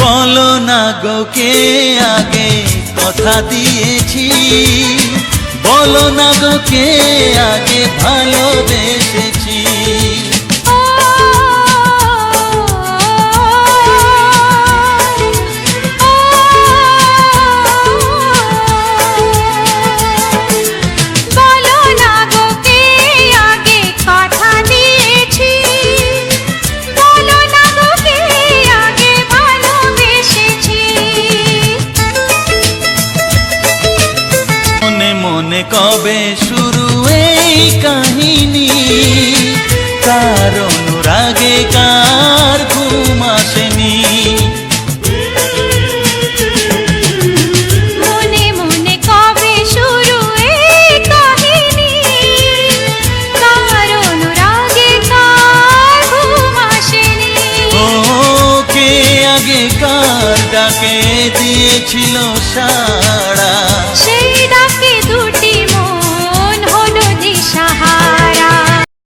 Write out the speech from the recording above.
বলো না গোকে আগে কথা দিয়েছি? বলো না গোকে আগে ভালোবেসেছি মনে মনে কবে শুরু এই কাহিনী? কার অনুরাগে কার ঘুম আসেনি? মনে মনে